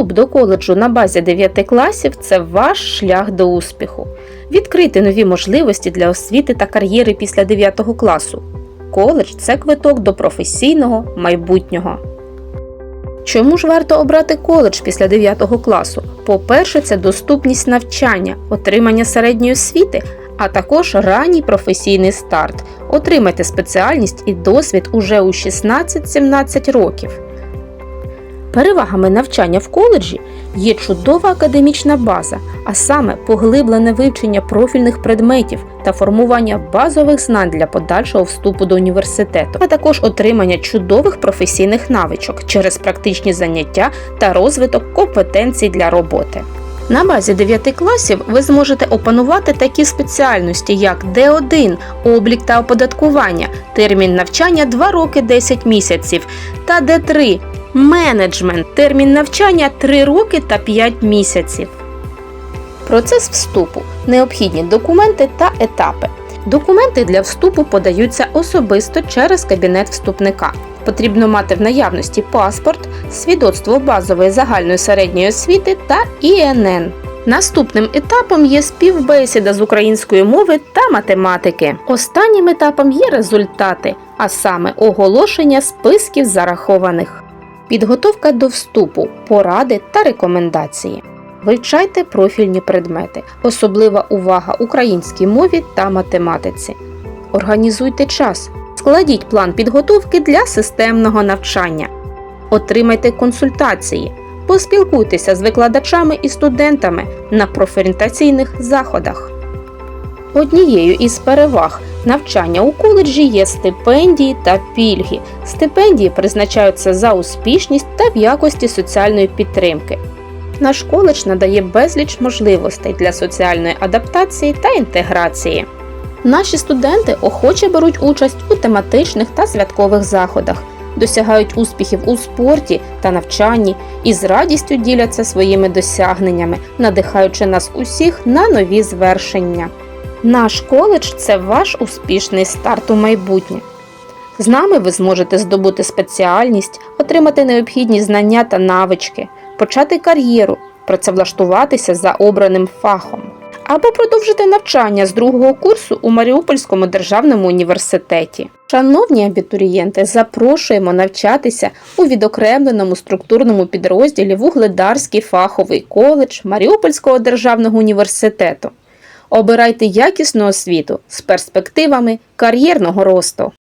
Вступ до коледжу на базі 9 класів це ваш шлях до успіху. Відкрити нові можливості для освіти та кар'єри після 9 класу. Коледж це квиток до професійного майбутнього. Чому ж варто обрати коледж після 9 класу? По-перше, це доступність навчання, отримання середньої освіти, а також ранній професійний старт. Отримайте спеціальність і досвід уже у 16-17 років. Перевагами навчання в коледжі є чудова академічна база, а саме поглиблене вивчення профільних предметів та формування базових знань для подальшого вступу до університету, а також отримання чудових професійних навичок через практичні заняття та розвиток компетенцій для роботи. На базі 9 класів ви зможете опанувати такі спеціальності, як Д1 облік та оподаткування, термін навчання 2 роки 10 місяців, та Д3 менеджмент, термін навчання 3 роки та 5 місяців. Процес вступу, необхідні документи та етапи. Документи для вступу подаються особисто через кабінет вступника. Потрібно мати в наявності паспорт, свідоцтво базової загальної середньої освіти та ІНН. Наступним етапом є співбесіда з української мови та математики. Останнім етапом є результати, а саме оголошення списків зарахованих. Підготовка до вступу, поради та рекомендації. Вивчайте профільні предмети, особлива увага українській мові та математиці. Організуйте час, складіть план підготовки для системного навчання. Отримайте консультації, поспілкуйтеся з викладачами і студентами на профорієнтаційних заходах. Однією із переваг навчання у коледжі є стипендії та пільги. Стипендії призначаються за успішність та в якості соціальної підтримки. Наш коледж надає безліч можливостей для соціальної адаптації та інтеграції. Наші студенти охоче беруть участь у тематичних та святкових заходах, досягають успіхів у спорті та навчанні і з радістю діляться своїми досягненнями, надихаючи нас усіх на нові звершення. Наш коледж це ваш успішний старт у майбутнє. З нами ви зможете здобути спеціальність, отримати необхідні знання та навички, почати кар'єру, працевлаштуватися за обраним фахом або продовжити навчання з другого курсу у Маріупольському державному університеті. Шановні абітурієнти, запрошуємо навчатися у відокремленому структурному підрозділі Вугледарський фаховий коледж Маріупольського державного університету. Обирайте якісну освіту з перспективами кар'єрного росту.